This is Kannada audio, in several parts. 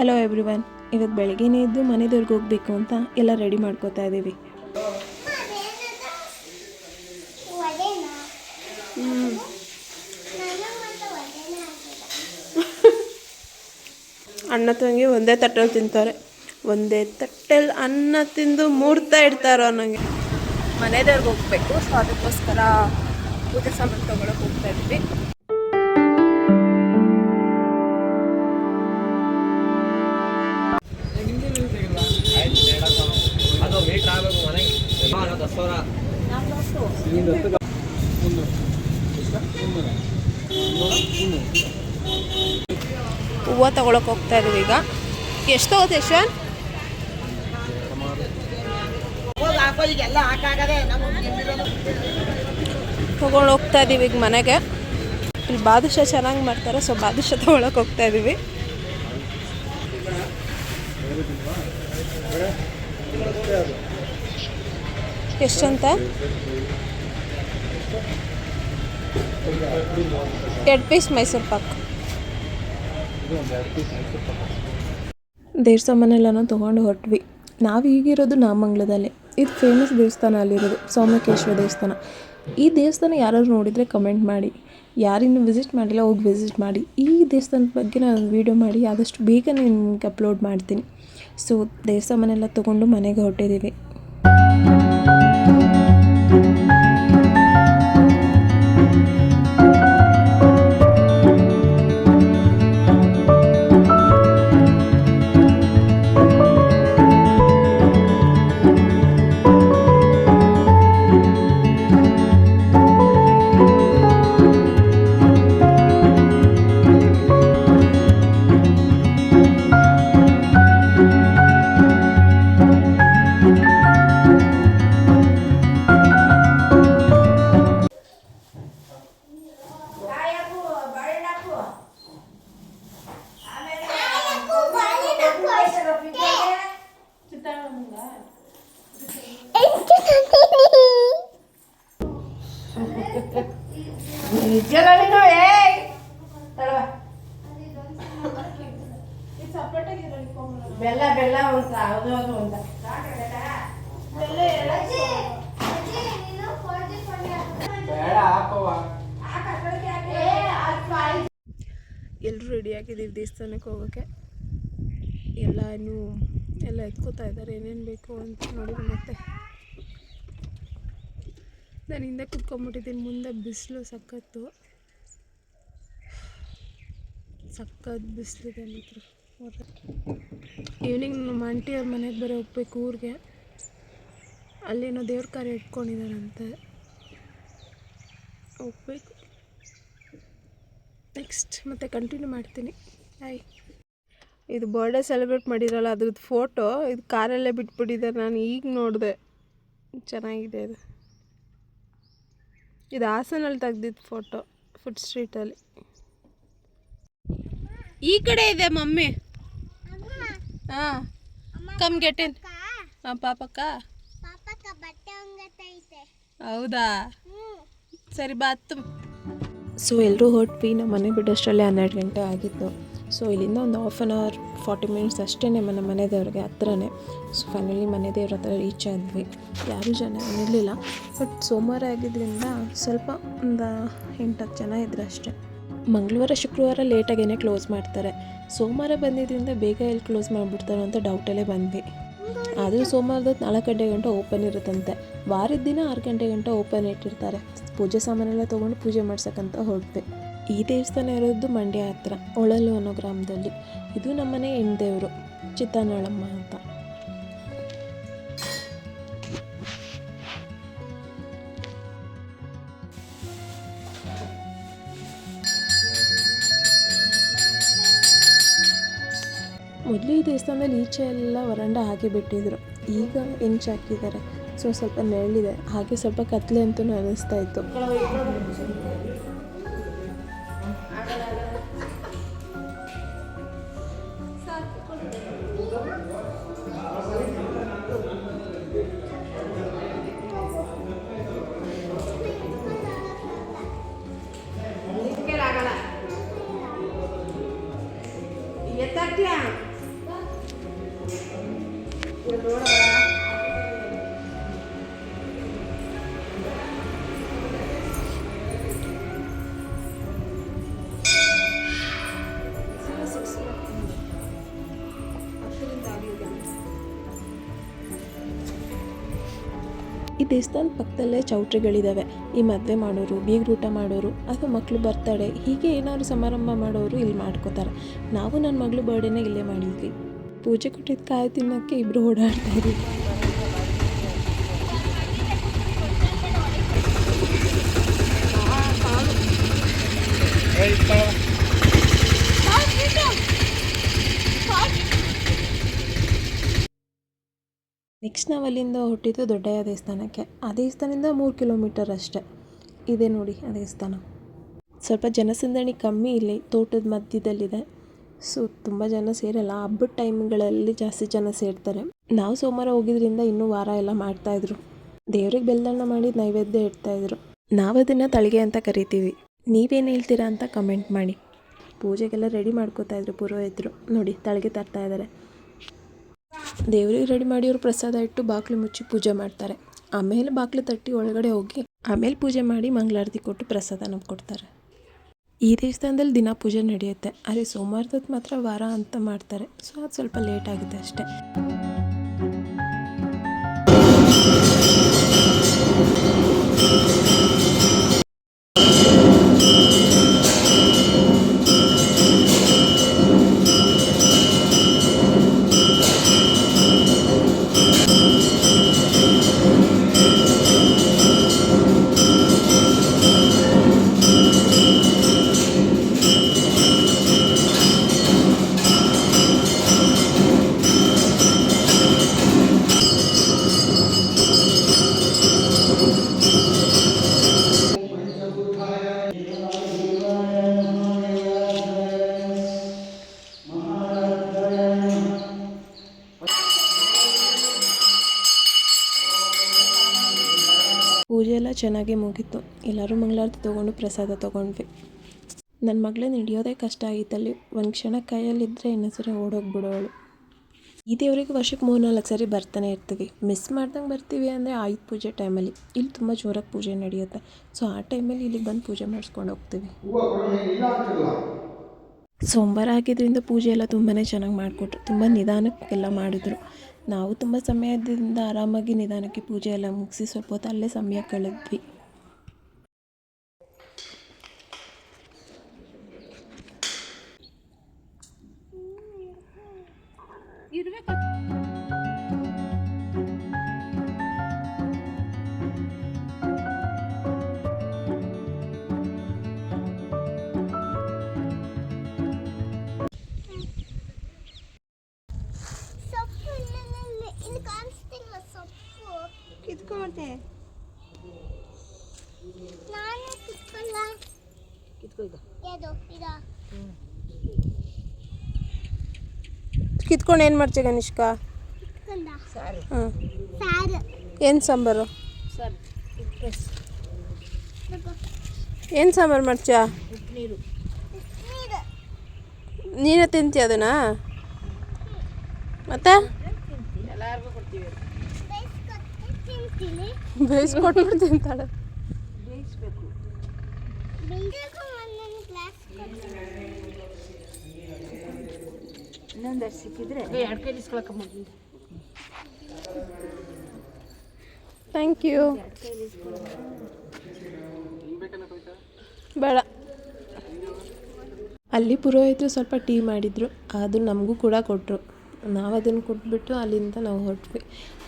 ಹಲೋ ಎವ್ರಿವನ್ ಇವತ್ತು ಬೆಳಗ್ಗೆನೇ ಎದ್ದು ಮನೆದವ್ರಿಗೆ ಹೋಗ್ಬೇಕು ಹೋಗಬೇಕು ಅಂತ ಎಲ್ಲ ರೆಡಿ ಮಾಡ್ಕೋತಾ ಇದ್ದೀವಿ ಅಣ್ಣ ತಂಗಿ ಒಂದೇ ತಟ್ಟಲ್ಲಿ ತಿಂತಾರೆ. ಒಂದೇ ತಟ್ಟೆಲಿ ಅನ್ನ ತಿಂದು ಮೂರ್ತಾ ಇಡ್ತಾರೋ ನನಗೆ ಮನೆದವ್ರಿಗೆ ಹೋಗಬೇಕು ಹೋಗ್ಬೇಕು ಸೊ ಅದಕ್ಕೋಸ್ಕರ ಪೂಜೆ ಸಾಮಾನು ತೊಗೊಳಕ್ಕೆ ಹೋಗ್ತಾ ಇದ್ವಿ. ಹೂವು ತಗೊಳಕ್ ಹೋಗ್ತಾ ಇದೀವಿ ಈಗ. ಎಷ್ಟು ತಗೋತೆ ಯಶ್ವಂತ್ ತಗೊಂಡು ಹೋಗ್ತಾ ಇದೀವಿ ಈಗ ಮನೆಗೆ. ಇಲ್ಲಿ ಬಾದುಷ ಚೆನ್ನಾಗಿ ಮಾಡ್ತಾರೆ, ಸೊ ಬಾದುಷ ತಗೊಳಕ್ ಹೋಗ್ತಾ ಇದೀವಿ ಎಷ್ಟಂತ ಎರಡು ಪೀಸ್ ಮೈಸೂರು ಪಾಕ್ ಸಾಮಾನೆಲ್ಲನೂ ತೊಗೊಂಡು ಹೊರಟ್ವಿ. ನಾವು ಈಗಿರೋದು ನಾಮಂಗ್ಲದಲ್ಲಿ. ಇದು ಫೇಮಸ್ ದೇವಸ್ಥಾನ ಅಲ್ಲಿರೋದು ಸೋಮಕೇಶ್ವರ ದೇವಸ್ಥಾನ. ಈ ದೇವಸ್ಥಾನ ಯಾರಾದ್ರು ನೋಡಿದರೆ ಕಮೆಂಟ್ ಮಾಡಿ. ಯಾರಿನ್ನೂ ವಿಸಿಟ್ ಮಾಡಿಲ್ಲ, ಹೋಗಿ ವಿಸಿಟ್ ಮಾಡಿ. ಈ ದೇವಸ್ಥಾನದ ಬಗ್ಗೆ ನಾನು ವೀಡಿಯೋ ಮಾಡಿ, ಆದಷ್ಟು ಬೇಗ ನಿಮ್ಗೆ ಅಪ್ಲೋಡ್ ಮಾಡ್ತೀನಿ. ಸೊ ದೇವಸ್ಥಾನ ಮನೆಲ್ಲ ತೊಗೊಂಡು ಮನೆಗೆ ಹೊರಟಿದ್ದೀವಿ ಬೇಡ ರೆಡಿ ಆಗಿದ್ದೀವಿ ದೇವಸ್ಥಾನಕ್ಕೆ ಹೋಗೋಕ್ಕೆ ಎಲ್ಲ ಇನ್ನೂ ಎಲ್ಲ ಎತ್ಕೋತಾ ಇದ್ದಾರೆ, ಏನೇನು ಬೇಕು ಅಂತ ನೋಡಿ ಮತ್ತೆ. ನಾನು ಹಿಂದೆ ಕುತ್ಕೊಂಡ್ಬಿಟ್ಟಿದ್ದೀನಿ, ಮುಂದೆ ಬಿಸಿಲು ಸಖತ್ತು. ಸಖತ್ ಬಿಸಿಲಿದೆ ಮಾತ್ರ. ಈವ್ನಿಂಗ್ ನಮ್ಮ ಆಂಟಿಯವ್ರ ಮನೆಗೆ ಬೇರೆ ಹೋಗ್ಬೇಕು ಊರಿಗೆ. ಅಲ್ಲೇನೋ ದೇವ್ರ ಕಾರ್ಯ ಇಟ್ಕೊಂಡಿದ್ದಾರಂತೆ. ಹೋಗ್ಬೇಕು. ನೆಕ್ಸ್ಟ್ ಮತ್ತೆ ಕಂಟಿನ್ಯೂ ಮಾಡ್ತೀನಿ. ಹಾಯ್ ಇದು ಬರ್ಡೇ ಸೆಲೆಬ್ರೇಟ್ ಮಾಡಿರಲ್ಲ ಅದ್ರದ್ದು ಫೋಟೋ ಇದು ಕಾರಲ್ಲೇ ಬಿಟ್ಬಿಟ್ಟಿದೆ ನಾನು ಈಗ ನೋಡಿದೆ. ಚೆನ್ನಾಗಿದೆ ಇದು. ಇದು ಹಾಸನಲ್ಲಿ ತೆಗ್ದಿದ್ದು ಫೋಟೋ ಫುಡ್ ಸ್ಟ್ರೀಟಲ್ಲಿ ಈ ಕಡೆ ಇದೆ ಮಮ್ಮಿ. ಹಾಂ. ಕಮ್ ಗೆಟ್ ಇನ್ ಹಾಂ ಪಾಪಕ್ಕ. ಹೌದಾ? ಸರಿ, ಬಾತು. ಸೊ ಎಲ್ಲರೂ ಹೊರಟ್ವಿ ನಮ್ಮ ಮನೆ ಬಿಡೋಷ್ಟರಲ್ಲೇ ಹನ್ನೆರಡು ಗಂಟೆ ಆಗಿತ್ತು. ಸೊ ಇಲ್ಲಿಂದ ಒಂದು half an hour forty minutes ಅಷ್ಟೇ ನಮ್ಮ ಮನೆ ದೇವ್ರಿಗೆ ಹತ್ರನೇ. ಸೊ ಫೈನಲಿ ಮನೆ ದೇವ್ರ ಹತ್ರ ರೀಚ್ ಆದ್ವಿ. ಯಾರೂ ಜನ ಇರಲಿಲ್ಲ ಬಟ್ ಸೋಮವಾರ ಆಗಿದ್ದರಿಂದ ಸ್ವಲ್ಪ ಒಂದು ಎಂಟು ಹತ್ತು ಜನ ಇದ್ರು ಅಷ್ಟೇ. ಮಂಗಳವಾರ, ಶುಕ್ರವಾರ ಲೇಟಾಗೇನೆ ಕ್ಲೋಸ್ ಮಾಡ್ತಾರೆ. ಸೋಮವಾರ ಬಂದಿದ್ದರಿಂದ ಬೇಗ ಎಲ್ಲಿ ಕ್ಲೋಸ್ ಮಾಡಿಬಿಡ್ತಾರೋ ಅಂತ ಡೌಟಲ್ಲೇ ಬಂದ್ವಿ. ಆದರೂ ಸೋಮವಾರದ ನಾಲ್ಕು ಗಂಟೆ ಗಂಟೆ ಓಪನ್ ಇರುತ್ತಂತೆ. ವಾರದ ದಿನ ಆರು ಗಂಟೆ ಗಂಟೆ ಓಪನ್ ಇಟ್ಟಿರ್ತಾರೆ. ಪೂಜೆ ಸಾಮಾನೆಲ್ಲ ತೊಗೊಂಡು ಪೂಜೆ ಮಾಡ್ಸಕ್ಕಂತ ಹೊರಟ್ವಿ ಈ ದೇವಸ್ಥಾನ ಇರೋದು ಮಂಡ್ಯ ಹತ್ರ ಒಳಲು ಅನ್ನೋ ಗ್ರಾಮದಲ್ಲಿ. ಇದು ನಮ್ಮನೆ ಹೆಣ್ದೇವರು, ಚಿತ್ತಾನಳಮ್ಮ ಅಂತ. ದೇವಸ್ಥಾನದಲ್ಲಿ ಈಚೆ ಎಲ್ಲ ವರಂಡ ಹಾಗೆ ಬಿಟ್ಟಿದ್ರು. ಈಗ ಇಂಚ್ ಹಾಕಿದ್ದಾರೆ. ಸೊ ಸ್ವಲ್ಪ ನೆರಳಿದೆ. ಹಾಗೆ ಸ್ವಲ್ಪ ಕತ್ಲೆ ಅಂತಲೂ ಅನ್ನಿಸ್ತಾ ಇತ್ತು. ಈ ದೇವಸ್ಥಾನದ ಪಕ್ಕದಲ್ಲೇ ಚೌಟ್ರಿಗಳಿದ್ದಾವೆ ಈ ಮದುವೆ ಮಾಡೋರು ಬೀಗ್ರೂಟ ಮಾಡೋರು, ಅಥವಾ ಮಕ್ಕಳು ಬರ್ತಡೆ ಹೀಗೆ ಏನಾದ್ರು ಸಮಾರಂಭ ಮಾಡೋರು ಇಲ್ಲಿ ಮಾಡ್ಕೋತಾರೆ. ನಾವು ನನ್ನ ಮಗಳು ಬರ್ಡೇನ ಇಲ್ಲೇ ಮಾಡಿದ್ವಿ. ಪೂಜೆ ಕೊಟ್ಟಿದ್ದು ಕಾಯಿ ತಿನ್ನೋಕ್ಕೆ ಇಬ್ಬರು ಓಡಾಡ್ತಾ ಇದ್ವಿ. ನೆಕ್ಸ್ಟ್ ನಾವು ಅಲ್ಲಿಂದ ಹೊಟ್ಟಿದ್ದು ದೊಡ್ಡಯ್ಯ ದೇವಸ್ಥಾನಕ್ಕೆ. ಆ ದೇವಸ್ಥಾನದಿಂದ ಮೂರು ಕಿಲೋಮೀಟರ್ ಅಷ್ಟೇ. ಇದೆ ನೋಡಿ ಆ ದೇವಸ್ಥಾನ. ಸ್ವಲ್ಪ ಜನಸಂದಣಿ ಕಮ್ಮಿ ಇಲ್ಲಿ, ತೋಟದ ಮಧ್ಯದಲ್ಲಿದೆ. ಸೊ ತುಂಬ ಜನ ಸೇರಲ್ಲ. ಹಬ್ಬದ ಟೈಮ್ಗಳಲ್ಲಿ ಜಾಸ್ತಿ ಜನ ಸೇರ್ತಾರೆ. ನಾವು ಸೋಮವಾರ ಹೋಗಿದ್ರಿಂದ ಇನ್ನೂ ವಾರ ಎಲ್ಲ ಮಾಡ್ತಾಯಿದ್ರು ದೇವ್ರಿಗೆ ಬೆಲ್ಲನ್ನ ಮಾಡಿ ನೈವೇದ್ಯ ಇಡ್ತಾಯಿದ್ರು ನಾವು ಅದನ್ನು ತಳಿಗೆ ಅಂತ ಕರಿತೀವಿ. ನೀವೇನು ಹೇಳ್ತೀರಾ ಅಂತ ಕಮೆಂಟ್ ಮಾಡಿ. ಪೂಜೆಗೆಲ್ಲ ರೆಡಿ ಮಾಡ್ಕೋತಾ ಇದ್ರು ಪುರೋಹಿತರು. ನೋಡಿ, ತಳಿಗೆ ತರ್ತಾ ಇದ್ದಾರೆ ದೇವ್ರಿಗೆ ರೆಡಿ ಮಾಡಿರೋ ಪ್ರಸಾದ ಇಟ್ಟು ಬಾಗಿಲು ಮುಚ್ಚಿ ಪೂಜೆ ಮಾಡ್ತಾರೆ. ಆಮೇಲೆ ಬಾಗಿಲು ತಟ್ಟಿ ಒಳಗಡೆ ಹೋಗಿ ಆಮೇಲೆ ಪೂಜೆ ಮಾಡಿ ಮಂಗಳಾರತಿ ಕೊಟ್ಟು ಪ್ರಸಾದ ಕೊಡ್ತಾರೆ. ಈ ದೇವಸ್ಥಾನದಲ್ಲಿ ದಿನ ಪೂಜೆ ನಡೆಯುತ್ತೆ. ಆದರೆ ಸೋಮವಾರದತ್ತು ಮಾತ್ರ ವಾರ ಅಂತ ಮಾಡ್ತಾರೆ. ಸೊ ಅದು ಸ್ವಲ್ಪ ಲೇಟ್ ಆಗುತ್ತೆ ಅಷ್ಟೇ. ಚೆನ್ನಾಗಿ ಮುಗೀತು. ಎಲ್ಲರೂ ಮಂಗಳಾರತಿ ತೊಗೊಂಡು ಪ್ರಸಾದ ತೊಗೊಂಡ್ವಿ. ನನ್ನ ಮಗಳನ್ನ ಹಿಡಿಯೋದೇ ಕಷ್ಟ ಆಗಿತ್ತಲ್ಲಿ. ಒಂದು ಕ್ಷಣ ಕೈಯಲ್ಲಿದ್ದರೆ ಇನ್ನೊಂದ್ಸರಿ ಓಡೋಗ್ಬಿಡೋಳು. ಈ ದೇವರಿಗೆ ವರ್ಷಕ್ಕೆ ಮೂರು ನಾಲ್ಕು ಸರಿ ಬರ್ತಾನೆ ಇರ್ತೀವಿ. ಮಿಸ್ ಮಾಡ್ದಂಗೆ ಬರ್ತೀವಿ ಅಂದರೆ ಆಯುಧ ಪೂಜೆ ಟೈಮಲ್ಲಿ. ಇಲ್ಲಿ ತುಂಬ ಜೋರಾಗಿ ಪೂಜೆ ನಡೆಯುತ್ತೆ. ಸೊ ಆ ಟೈಮಲ್ಲಿ ಇಲ್ಲಿಗೆ ಬಂದು ಪೂಜೆ ಮಾಡಿಸ್ಕೊಂಡು ಹೋಗ್ತೀವಿ. ಸೋಮವಾರ ಆಗಿದ್ದರಿಂದ ಪೂಜೆ ಎಲ್ಲ ತುಂಬಾ ಚೆನ್ನಾಗಿ ಮಾಡಿಕೊಟ್ರು. ತುಂಬ ನಿಧಾನಕ್ಕೆಲ್ಲ ಮಾಡಿದ್ರು. ನಾವು ತುಂಬ ಸಮಯದಿಂದ ಆರಾಮಾಗಿ ನಿಧಾನಕ್ಕೆ ಪೂಜೆ ಎಲ್ಲ ಮುಗಿಸಿ ಸ್ವಲ್ಪ ಹೊತ್ತು ಅಲ್ಲೇ ಸಮಯ ಕಳೆದ್ವಿ. ಸೊಪ್ಪು ನಾನು ಕಿತ್ಕೊಂಡು ಏನು ಮಾಡ್ತೀಯ ಗನಿಷ್ಕಾ ಹಾಂ ಏನು ಸಾಂಬಾರು? ಏನು ಸಾಂಬಾರು ಮಾಡ್ತೀಯಾ? ನೀರು ನೀನೇ ತಿಂತೀಯ ಅದನ್ನ? ಮತ್ತೆ? ಬೇಯಿಸ್ಕೊಟ್ಬಿಟ್ಟು ತಿಂತಾಳೆ ಇನ್ನೊಂದು ಅಷ್ಟು ಸಿಕ್ಕಿದ್ರೆ ಎರಡು ಕೈ ಇಸ್ಕೊಳಕ್ಕೆ ಮೊದಲು. ಥ್ಯಾಂಕ್ ಯು ಬೇಡ. ಅಲ್ಲಿ ಪುರೋಹಿತರು ಸ್ವಲ್ಪ ಟೀ ಮಾಡಿದರು ಅದು ನಮಗೂ ಕೂಡ ಕೊಟ್ಟರು ನಾವು ಅದನ್ನು ಕೊಟ್ಬಿಟ್ಟು ಅಲ್ಲಿಂದ ನಾವು ಹೊರಟ್ವಿ.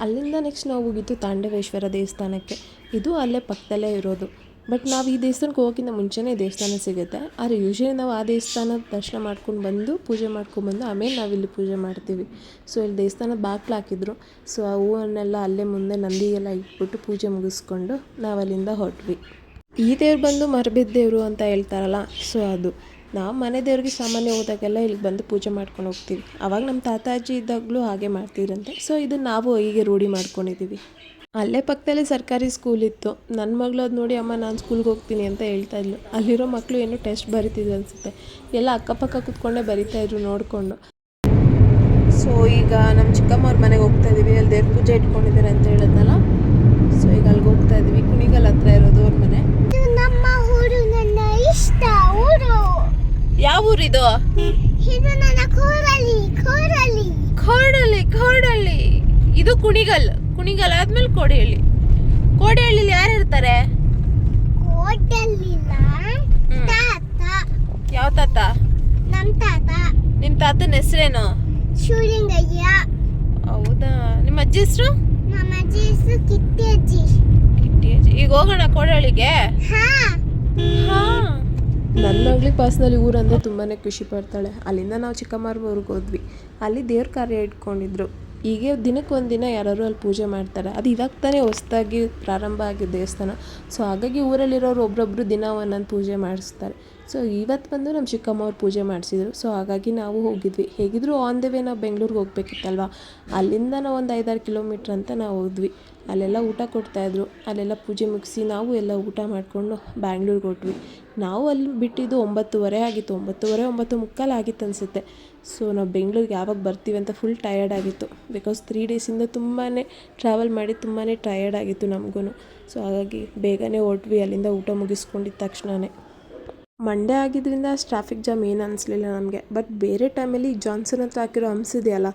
ಅಲ್ಲಿಂದ ನೆಕ್ಸ್ಟ್ ನಾವು ಹೋಗಿದ್ದು ತಾಂಡವೇಶ್ವರ ದೇವಸ್ಥಾನಕ್ಕೆ. ಇದು ಅಲ್ಲೇ ಪಕ್ಕದಲ್ಲೇ ಇರೋದು. ಬಟ್ ನಾವು ಈ ದೇವಸ್ಥಾನಕ್ಕೆ ಹೋಗೋಕ್ಕಿಂತ ಮುಂಚೆನೇ ದೇವಸ್ಥಾನ ಸಿಗುತ್ತೆ. ಆದರೆ ಯೂಶ್ವಲಿ ನಾವು ಆ ದೇವಸ್ಥಾನದ ದರ್ಶನ ಮಾಡ್ಕೊಂಡು ಬಂದು ಪೂಜೆ ಮಾಡ್ಕೊಂಡ್ಬಂದು ಆಮೇಲೆ ನಾವು ಇಲ್ಲಿ ಪೂಜೆ ಮಾಡ್ತೀವಿ. ಸೊ ಇಲ್ಲಿ ದೇವಸ್ಥಾನದ ಬಾಗಿಲು ಹಾಕಿದ್ರು. ಸೊ ಆ ಹೂವನ್ನೆಲ್ಲ ಅಲ್ಲೇ ಮುಂದೆ ನಂದಿಗೆಲ್ಲ ಇಟ್ಬಿಟ್ಟು ಪೂಜೆ ಮುಗಿಸ್ಕೊಂಡು ನಾವು ಅಲ್ಲಿಂದ ಹೊರಟ್ವಿ. ಈ ದೇವ್ರು ಬಂದು ಮರಬಿದ್ದ ದೇವರು ಅಂತ ಹೇಳ್ತಾರಲ್ಲ ಸೊ ಅದು. ನಾವು ಮನೆ ದೇವ್ರಿಗೆ ಸಾಮಾನ್ಯ ಹೋದಾಗೆಲ್ಲ ಇಲ್ಲಿಗೆ ಬಂದು ಪೂಜೆ ಮಾಡ್ಕೊಂಡು ಹೋಗ್ತೀವಿ. ಅವಾಗ ನಮ್ಮ ತಾತಾಜಿ ಇದ್ದಾಗಲೂ ಹಾಗೆ ಮಾಡ್ತಿದ್ರಂತೆ. ಸೊ ಇದನ್ನು ನಾವು ಹೀಗೆ ರೂಢಿ ಮಾಡ್ಕೊಂಡಿದ್ದೀವಿ ಅಲ್ಲೇ ಪಕ್ಕದಲ್ಲೇ ಸರ್ಕಾರಿ ಸ್ಕೂಲ್ ಇತ್ತು. ನನ್ನ ಮಗಳು ಅದು ನೋಡಿ ಅಮ್ಮ ನಾನು ಸ್ಕೂಲ್ಗೆ ಹೋಗ್ತೀನಿ ಅಂತ ಹೇಳ್ತಾ ಇದ್ಲು. ಅಲ್ಲಿರೋ ಮಕ್ಕಳು ಏನೋ ಟೆಸ್ಟ್ ಬರೀತಿದ್ರು ಅನಿಸುತ್ತೆ. ಎಲ್ಲ ಅಕ್ಕಪಕ್ಕ ಕೂತ್ಕೊಂಡೇ ಬರಿತಾ ಇದ್ರು ನೋಡಿಕೊಂಡು. ಸೊ ಈಗ ನಮ್ಮ ಚಿಕ್ಕಮ್ಮವ್ರ ಮನೆಗೆ ಹೋಗ್ತಾ ಇದ್ದೀವಿ ಅಲ್ಲಿ ದೇವ್ರ ಪೂಜೆ ಇಟ್ಕೊಂಡಿದ್ದಾರೆ ಅಂತ ಹೇಳಿದ್ನಲ್ಲ? ಸೊ ಈಗ ಅಲ್ಲಿಗೆ ಹೋಗ್ತಾ ಇದ್ದೀವಿ ಕುಣಿಗಲ್ ಹತ್ರ ಇರೋದು ಅವ್ರ ಮನೆ. ನಮ್ಮ ಊರು. ನನ್ನ ಇಷ್ಟ ಊರು. ಯಾವ ಊರಿದು ಇದು? ನನ್ನ ಕೋರಲಿ ಕೋರಲಿ ಕೋರಳಿ ಕೋರಳಿ ಇದು ಕುಣಿಗಲ್. ಕುಣಿಗಲ್ ಆದ್ಮೇಲೆ ಕೋಡಿಹಳ್ಳಿ ಕೋಡಿಹಳ್ಳಿಲಿ ಯಾರು ಇರ್ತಾರೆ? ಯಾವ ತಾತ? ನಮ್ಮ ತಾತ. ನಿಮ್ಮ ತಾತನ ಹೆಸರೇನು? ಶಿವಲಿಂಗಯ್ಯ. ಹೌದಾ? ನಿಮ್ಮ ಅಜ್ಜಿ ಹೆಸರು? ನಮ್ಮ ಅಜ್ಜಿ ಹೆಸರು ಕಿಟ್ಟಿ ಅಜ್ಜಿ. ಕಿಟ್ಟಿ ಅಜ್ಜಿ. ಈಗ ಹೋಗೋಣ ಕೋಡಹಳ್ಳಿಗೆ ಹಾ. ನನ್ನ ಮಗಳಿಗೆ ಪರ್ಸ್ನಲಿ ಊರಂದ್ರೆ ತುಂಬಾ ಖುಷಿ ಪಡ್ತಾಳೆ. ಅಲ್ಲಿಂದ ನಾವು ಚಿಕ್ಕಮ್ಮರವರೆಗೆ ಹೋದ್ವಿ. ಅಲ್ಲಿ ದೇವ್ರ ಕಾರ್ಯ ಇಟ್ಕೊಂಡಿದ್ರು. ಹೀಗೆ ದಿನಕ್ಕೆ ಒಂದು ದಿನ ಯಾರಾದ್ರು ಅಲ್ಲಿ ಪೂಜೆ ಮಾಡ್ತಾರೆ. ಅದು ಇವಾಗ ತಾನೇ ಹೊಸ್ದಾಗಿ ಪ್ರಾರಂಭ ಆಗಿದ್ದ ದೇವಸ್ಥಾನ. ಸೊ ಹಾಗಾಗಿ ಊರಲ್ಲಿರೋರು ಒಬ್ಬರೊಬ್ರು ದಿನ ಒಂದೊಂದು ಪೂಜೆ ಮಾಡಿಸ್ತಾರೆ. ಸೊ ಇವತ್ತು ಬಂದು ನಮ್ಮ ಚಿಕ್ಕಮ್ಮ ಅವ್ರು ಪೂಜೆ ಮಾಡಿಸಿದ್ರು. ಸೊ ಹಾಗಾಗಿ ನಾವು ಹೋಗಿದ್ವಿ. ಹೇಗಿದ್ರು ಆನ್ ದ ವೇ ನಾವು ಬೆಂಗಳೂರಿಗೆ ಹೋಗ್ಬೇಕಿತ್ತಲ್ವ? ಅಲ್ಲಿಂದ ನಾವು ಒಂದು ಐದಾರು ಕಿಲೋಮೀಟ್ರ್ ಅಂತ ನಾವು ಹೋದ್ವಿ. ಅಲ್ಲೆಲ್ಲ ಊಟ ಕೊಡ್ತಾಯಿದ್ರು ಅಲ್ಲೆಲ್ಲ ಪೂಜೆ ಮುಗಿಸಿ ನಾವು ಎಲ್ಲ ಊಟ ಮಾಡಿಕೊಂಡು ಬ್ಯಾಂಗ್ಳೂರಿಗೆ ಹೊಟ್ವಿ ನಾವು ಅಲ್ಲಿ ಬಿಟ್ಟಿದ್ದು ಒಂಬತ್ತುವರೆ ಆಗಿತ್ತು. ಒಂಬತ್ತುವರೆ, ಒಂಬತ್ತು ಮುಕ್ಕಾಲು ಆಗಿತ್ತು ಅನಿಸುತ್ತೆ. ಸೊ ನಾವು ಬೆಂಗ್ಳೂರಿಗೆ ಯಾವಾಗ ಬರ್ತೀವಿ ಅಂತ ಫುಲ್ ಟಯರ್ಡ್ ಆಗಿತ್ತು. ಬಿಕಾಸ್ ತ್ರೀ ಡೇಸಿಂದ ತುಂಬಾ ಟ್ರಾವೆಲ್ ಮಾಡಿ ತುಂಬಾ ಟಯರ್ಡ್ ಆಗಿತ್ತು ನಮಗೂ ಸೊ ಹಾಗಾಗಿ ಬೇಗನೆ ಹೊಟ್ವಿ ಅಲ್ಲಿಂದ ಊಟ ಮುಗಿಸ್ಕೊಂಡಿದ್ದ ತಕ್ಷಣವೇ ಮಂಡೇ ಆಗಿದ್ದರಿಂದ ಅಷ್ಟು ಟ್ರಾಫಿಕ್ ಜಾಮ್ ಏನು ಅನಿಸ್ಲಿಲ್ಲ ನಮಗೆ. ಬಟ್ ಬೇರೆ ಟೈಮಲ್ಲಿ ಜಾನ್ಸನ್ ಹತ್ರ ಹಾಕಿರೋ ಹಂಪ್ಸ್ ಇದೆಯಲ್ಲ,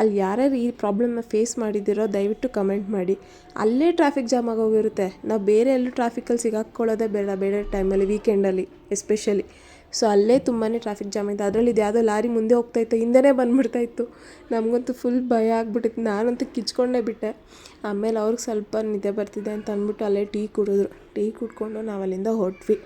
ಅಲ್ಲಿ ಯಾರ್ಯಾರು ಈ ಪ್ರಾಬ್ಲಮ್ನ ಫೇಸ್ ಮಾಡಿದ್ದೀರೋ ದಯವಿಟ್ಟು ಕಮೆಂಟ್ ಮಾಡಿ. ಅಲ್ಲೇ ಟ್ರಾಫಿಕ್ ಜಾಮ್ ಆಗೋಗಿರುತ್ತೆ. ನಾವು ಬೇರೆ ಎಲ್ಲೂ ಟ್ರಾಫಿಕಲ್ಲಿ ಸಿಗಾಕ್ಕೊಳ್ಳೋದೇ ಬೇಡ ಬೇರೆ ಟೈಮಲ್ಲಿ ವೀಕೆಂಡಲ್ಲಿ ಎಸ್ಪೆಷಲಿ ಸೊ ಅಲ್ಲೇ ತುಂಬಾ ಟ್ರಾಫಿಕ್ ಜಾಮ್ ಇತ್ತು ಅದರಲ್ಲಿ ಇದು ಯಾವುದೋ ಲಾರಿ ಮುಂದೆ ಹೋಗ್ತಾ ಇತ್ತು, ಹಿಂದೆನೇ ಬಂದ್ಬಿಡ್ತಾ ಇತ್ತು. ನಮಗಂತೂ ಫುಲ್ ಭಯ ಆಗ್ಬಿಟ್ಟಿತ್ತು. ನಾನಂತೂ ಕಿಚ್ಕೊಂಡೇ ಬಿಟ್ಟೆ. ಆಮೇಲೆ ಅವ್ರಿಗೆ ಸ್ವಲ್ಪ ನಿದ್ದೆ ಬರ್ತಿದೆ ಅಂತ ಅಂದ್ಬಿಟ್ಟು ಅಲ್ಲೇ ಟೀ ಕುಡಿದ್ರು. ಟೀ ಕುಡ್ಕೊಂಡು ನಾವು ಅಲ್ಲಿಂದ ಹೊರಟ್ವಿ.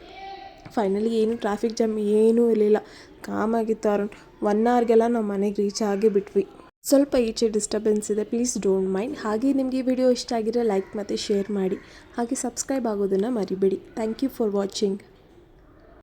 ಫೈನಲಿ ಏನು ಟ್ರಾಫಿಕ್ ಜಾಮ್ ಏನೂ ಇರಲಿಲ್ಲ. ಕಾಮಾಗಿತ್ತು ಅರೌಂಡ್ ಒನ್ ಅವರ್ಗೆಲ್ಲ ನಾವು ಮನೆಗೆ ರೀಚ್ ಆಗಿ ಬಿಟ್ವಿ. ಸ್ವಲ್ಪ ಈಚೆ ಡಿಸ್ಟರ್ಬೆನ್ಸ್ ಇದೆ. ಪ್ಲೀಸ್ ಡೋಂಟ್ ಮೈಂಡ್ ಹಾಗೆ ನಿಮಗೆ ವಿಡಿಯೋ ಇಷ್ಟ ಆಗಿದ್ರೆ ಲೈಕ್ ಮತ್ತು ಶೇರ್ ಮಾಡಿ. ಹಾಗೆ ಸಬ್ಸ್ಕ್ರೈಬ್ ಆಗೋದನ್ನು ಮರಿಬೇಡಿ. Thank you for watching